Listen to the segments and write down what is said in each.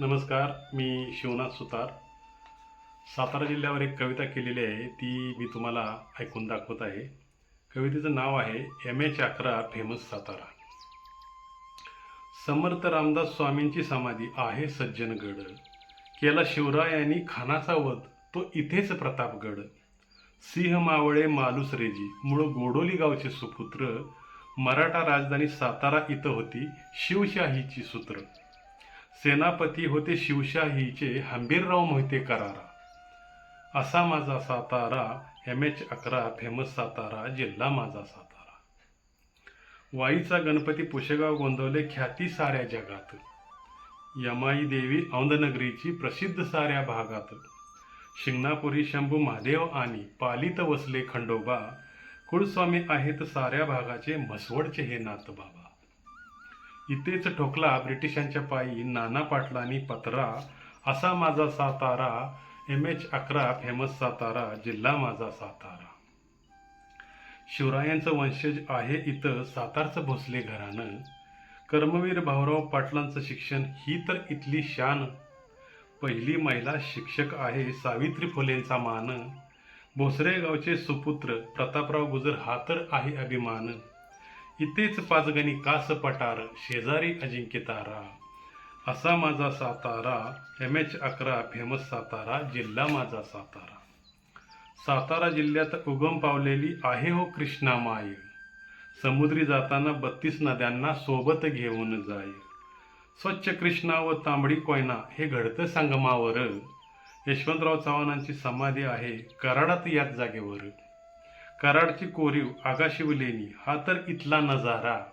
नमस्कार मी शिवनाथ सुतार. सातारा जिल्ह्यावर एक कविता केलेली आहे ती मी तुम्हाला ऐकून दाखवत आहे. कवितेचं नाव आहे एम एच अकरा फेमस सातारा. समर्थ रामदास स्वामींची समाधी आहे सज्जनगड. केला शिवरायांनी खानाचा वध तो इथेच प्रतापगड. सिंह मावळे मालूस रेजी मूळ गोडोली गावचे सुपुत्र. मराठा राजधानी सातारा इथं होती शिवशाहीची सूत्र. सेनापती होते शिवशाहीचे हंबीरराव मोहिते करारा. असा माझा सातारा एम एच अकरा फेमस सातारा जिल्हा माझा सातारा. वाईचा गणपती पुशेगाव गोंदवले ख्याती साऱ्या जगात. यमाई देवी औंधनगरीची प्रसिद्ध साऱ्या भागात. शिंगणापुरी शंभू महादेव आणि पालित वसले खंडोबा कुळस्वामी आहेत साऱ्या भागाचे म्हसवडचे हे नाथ बाबा इथेच ठोकला ब्रिटिशांच्या पायी नाना पाटलांनी पत्रा असा माझा सातारा एम एच अकरा फेमस सातारा जिल्हा माझा सातारा. शिवरायांचं वंशज आहे इथं सातारचं भोसले घराणं. कर्मवीर भाऊराव पाटलांचं शिक्षण ही तर इथली शान. पहिली महिला शिक्षक आहे सावित्री फुलेंचा मान. भोसरे गावचे सुपुत्र प्रतापराव गुजर हा तर आहे अभिमान. इथेच पाचगणी कास पटार शेजारी अजिंक्य तारा. असा माझा सातारा एम एच अकरा फेमस सातारा जिल्हा माझा सातारा. सातारा जिल्ह्यात उगम पावलेली आहे हो कृष्णा माय. समुद्री जाताना बत्तीस नद्यांना सोबत घेऊन जाय. स्वच्छ कृष्णा व तांबडी कोयना हे घडतं संगमावर. यशवंतराव चव्हाणांची समाधी आहे कराडात याच जागेवर. कराडची कोरीव आगाशिवलेणी हा तर इथला नजारा.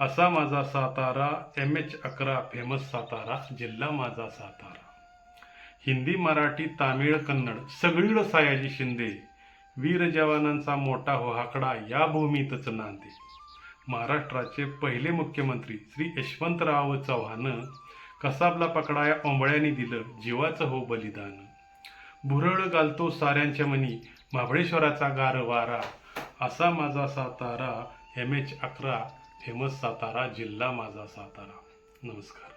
असा माझा सातारा एम एच अकरा फेमस सातारा जिल्हा माझा सातारा. हिंदी मराठी तामिळ कन्नड सगळीकडं सायाजी शिंदे वीर जवानांचा मोठा होहाकडा या भूमीतच नांदे. महाराष्ट्राचे पहिले मुख्यमंत्री श्री यशवंतराव चव्हाण कसाबला पकडाया ओंबळ्यांनी दिलं जीवाचं हो बलिदान. भुरळ घालतो साऱ्यांच्या मनी. महाबळेश्वराचा गार वारा. असा माझा सातारा. एम एच अकरा. फेमस सातारा. जिल्हा माझा सातारा. नमस्कार.